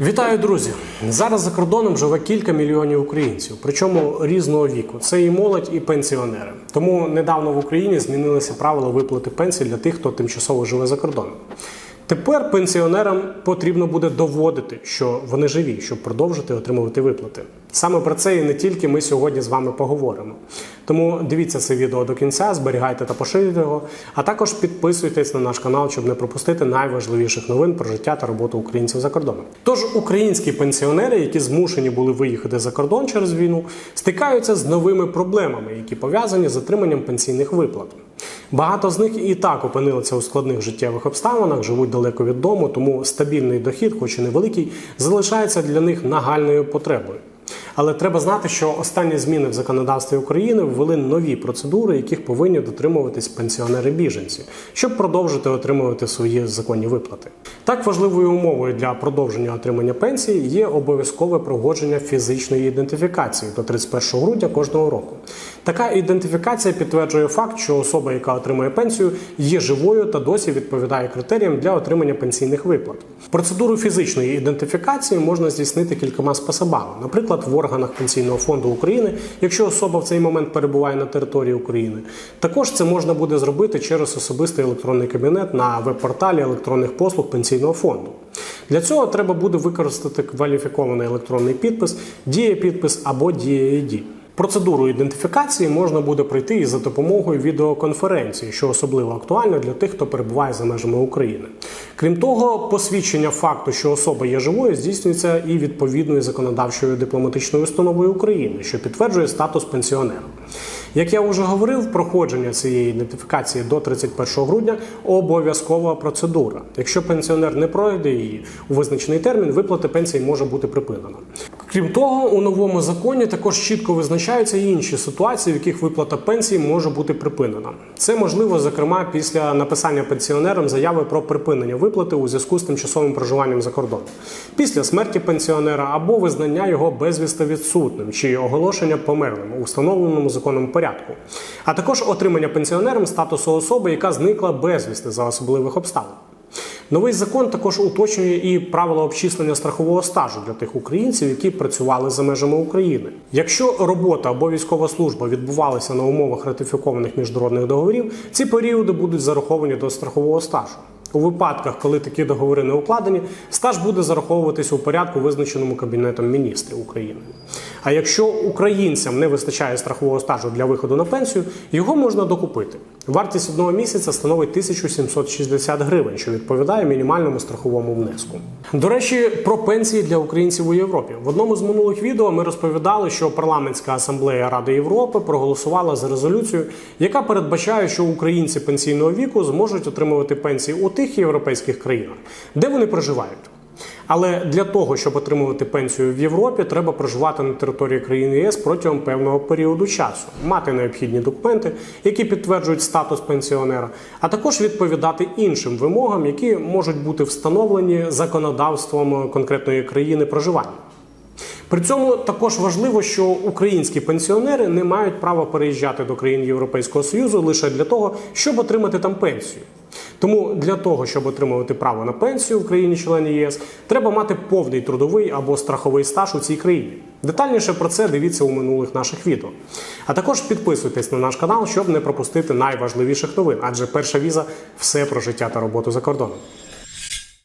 Вітаю, друзі! Зараз за кордоном живе кілька мільйонів українців, причому різного віку. Це і молодь, і пенсіонери. Тому недавно в Україні змінилися правила виплати пенсій для тих, хто тимчасово живе за кордоном. Тепер пенсіонерам потрібно буде доводити, що вони живі, щоб продовжити отримувати виплати. Саме про це і не тільки ми сьогодні з вами поговоримо. Тому дивіться це відео до кінця, зберігайте та поширюйте його, а також підписуйтесь на наш канал, щоб не пропустити найважливіших новин про життя та роботу українців за кордоном. Тож українські пенсіонери, які змушені були виїхати за кордон через війну, стикаються з новими проблемами, які пов'язані з отриманням пенсійних виплат. Багато з них і так опинилися у складних життєвих обставинах, живуть далеко від дому, тому стабільний дохід, хоч і невеликий, залишається для них нагальною потребою. Але треба знати, що останні зміни в законодавстві України ввели нові процедури, яких повинні дотримуватись пенсіонери-біженці, щоб продовжити отримувати свої законні виплати. Так важливою умовою для продовження отримання пенсії є обов'язкове проходження фізичної ідентифікації до 31 грудня кожного року. Така ідентифікація підтверджує факт, що особа, яка отримує пенсію, є живою та досі відповідає критеріям для отримання пенсійних виплат. Процедуру фізичної ідентифікації можна здійснити кількома способами, наприклад, в органах пенсійного фонду України, якщо особа в цей момент перебуває на території України. Також це можна буде зробити через особистий електронний кабінет на веб-порталі електронних послуг пенсійного фонду. Для цього треба буде використати кваліфікований електронний підпис, дієпідпис або діє-ID. Процедуру ідентифікації можна буде пройти і за допомогою відеоконференції, що особливо актуально для тих, хто перебуває за межами України. Крім того, посвідчення факту, що особа є живою, здійснюється і відповідною законодавчою дипломатичною установою України, що підтверджує статус пенсіонера. Як я вже говорив, проходження цієї ідентифікації до 31 грудня обов'язкова процедура. Якщо пенсіонер не пройде її у визначений термін, виплати пенсії може бути припинено. Крім того, у новому законі також чітко визначаються інші ситуації, в яких виплата пенсії може бути припинена. Це можливо, зокрема, після написання пенсіонерам заяви про припинення виплати у зв'язку з тимчасовим проживанням за кордоном, після смерті пенсіонера або визнання його безвісти відсутним чи оголошення померлим у встановленому законом порядку, а також отримання пенсіонерам статусу особи, яка зникла безвісти за особливих обставин. Новий закон також уточнює і правила обчислення страхового стажу для тих українців, які працювали за межами України. Якщо робота або військова служба відбувалися на умовах ратифікованих міжнародних договорів, ці періоди будуть зараховані до страхового стажу. У випадках, коли такі договори не укладені, стаж буде зараховуватись у порядку, визначеному Кабінетом міністрів України. А якщо українцям не вистачає страхового стажу для виходу на пенсію, його можна докупити. Вартість одного місяця становить 1760 гривень, що відповідає мінімальному страховому внеску. До речі, про пенсії для українців у Європі. В одному з минулих відео ми розповідали, що парламентська асамблея Ради Європи проголосувала за резолюцію, яка передбачає, що українці пенсійного віку зможуть отримувати пенсії у тих європейських країнах, де вони проживають. Але для того, щоб отримувати пенсію в Європі, треба проживати на території країни ЄС протягом певного періоду часу, мати необхідні документи, які підтверджують статус пенсіонера, а також відповідати іншим вимогам, які можуть бути встановлені законодавством конкретної країни проживання. При цьому також важливо, що українські пенсіонери не мають права переїжджати до країн Європейського Союзу лише для того, щоб отримати там пенсію. Тому для того, щоб отримувати право на пенсію в країні-члені ЄС, треба мати повний трудовий або страховий стаж у цій країні. Детальніше про це дивіться у минулих наших відео. А також підписуйтесь на наш канал, щоб не пропустити найважливіших новин, адже перша віза все про життя та роботу за кордоном.